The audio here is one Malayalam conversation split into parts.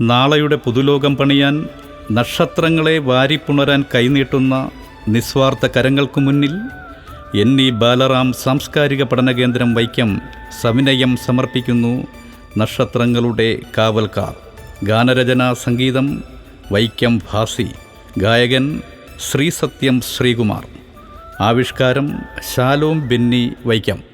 നാളെയുടെ പുതുലോകം പണിയാൻ നക്ഷത്രങ്ങളെ വാരിപ്പുണരാൻ കൈനീട്ടുന്ന നിസ്വാർത്ഥ കരങ്ങൾക്കു മുന്നിൽ എൻ ഇ ബാലറാം സാംസ്കാരിക പഠന കേന്ദ്രം വൈക്കം സവിനയം സമർപ്പിക്കുന്നു നക്ഷത്രങ്ങളുടെ കാവൽക്കാർ. ഗാനരചന സംഗീതം വൈക്കം ഭാസി. ഗായകൻ ശ്രീസത്യം ശ്രീകുമാർ. ആവിഷ്കാരം ശാലോം ബെന്നി വൈക്കം.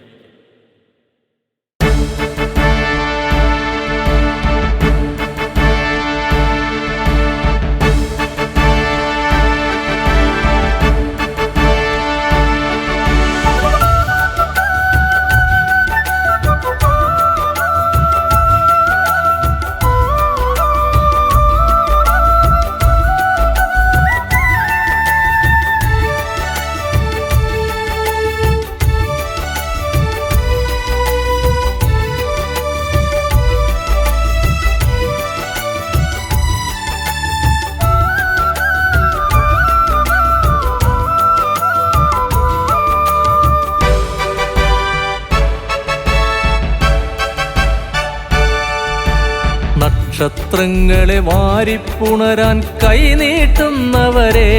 നക്ഷത്രങ്ങളെ വാരിപ്പുണരാൻ കൈനീട്ടുന്നവരെ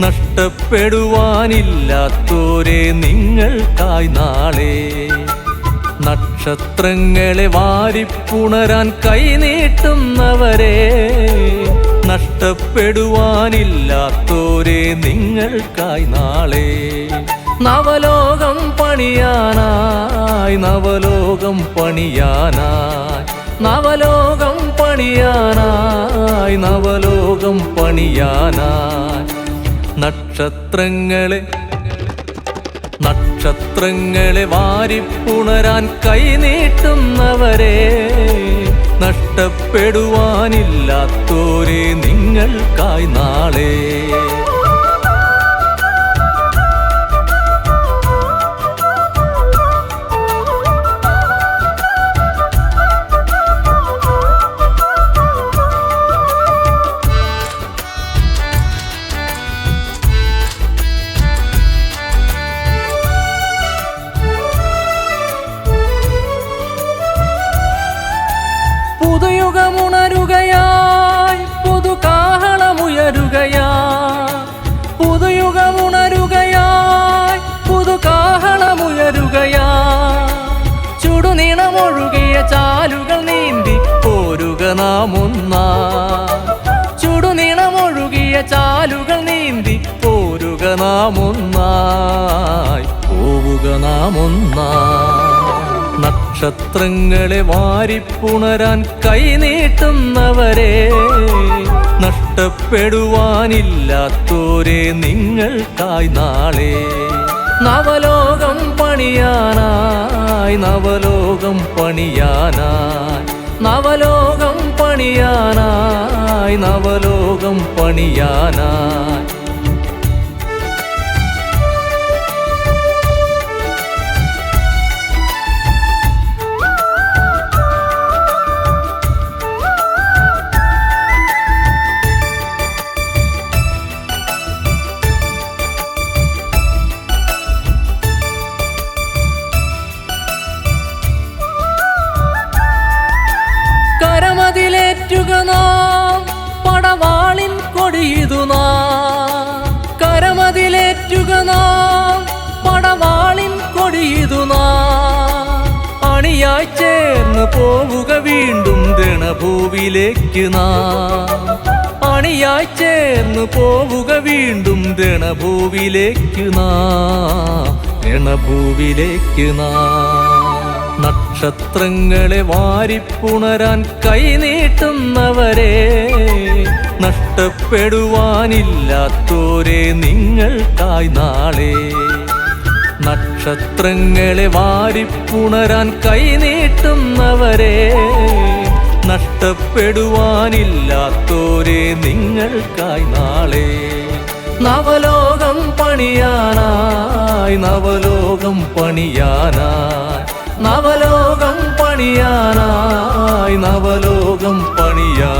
നഷ്ടപ്പെടുവാനില്ലാത്തോരെ നിങ്ങൾക്കായി നാളെ. നക്ഷത്രങ്ങളെ വാരിപ്പുണരാൻ കൈനീട്ടുന്നവരെ നഷ്ടപ്പെടുവാനില്ലാത്തോരെ നിങ്ങൾക്കായി നാളെ. നവലോകം പണിയാനായി നവലോകം പണിയാനായി നവലോകം പണിയാനായി നവലോകം പണിയാനായി. നക്ഷത്രങ്ങളെ നക്ഷത്രങ്ങളെ വാരിപ്പുണരാൻ കൈനീട്ടുന്നവരെ നഷ്ടപ്പെടുവാനില്ലാത്തോരെ നിങ്ങൾക്കായി നാളെ പുതുയുഗമുണരുകയായി പുതുകാഹളമുയരുകയായി പുതുയുഗമുണരുകയായി പുതുകാഹളമുയരുകയായി. ചുടുനിണമൊഴുകിയ ചാലുകൾ നീന്തി പോരുക നാം ഒന്നാ ചാലുകൾ നീന്തി പോരുക നാം പോവുക നാം നക്ഷത്രങ്ങളെ വാരിപ്പുണരാൻ കൈനീട്ടുന്നവരെ നഷ്ടപ്പെടുവാനില്ലാത്തോരെ നിങ്ങൾക്കായി നാളെ. നവലോകം പണിയാനായി നവലോകം പണിയാനായി നവലോകം പണിയാനായി നവലോകം പണിയാനായി. കരമതിലേറ്റുക നാം പടവാളിൻ കൊടിയതു കരമതിലേറ്റുക നാം പടവാളിൻ കൊടിയതു അണിയായി ചേർന്ന് പോവുക വീണ്ടും ദണഭൂവിലേക്ക് നാം. അണിയായി ചേർന്ന് പോവുക വീണ്ടും ദണഭൂവിലേക്ക് നാം. രണഭൂവിലേക്ക് നാം. നക്ഷത്രങ്ങളെ വാരിപ്പുണരാൻ കൈനീട്ടുന്നവരെ നഷ്ടപ്പെടുവാനില്ലാത്തോരെ നിങ്ങൾക്കായി നാളെ. നക്ഷത്രങ്ങളെ വാരിപ്പുണരാൻ കൈനീട്ടുന്നവരെ നഷ്ടപ്പെടുവാനില്ലാത്തോരെ നിങ്ങൾക്കായി നാളെ. നവലോകം പണിയാനായി നവലോകം പണിയാനായി നവലോകം പണിയാനായി നവലോകം പണിയാ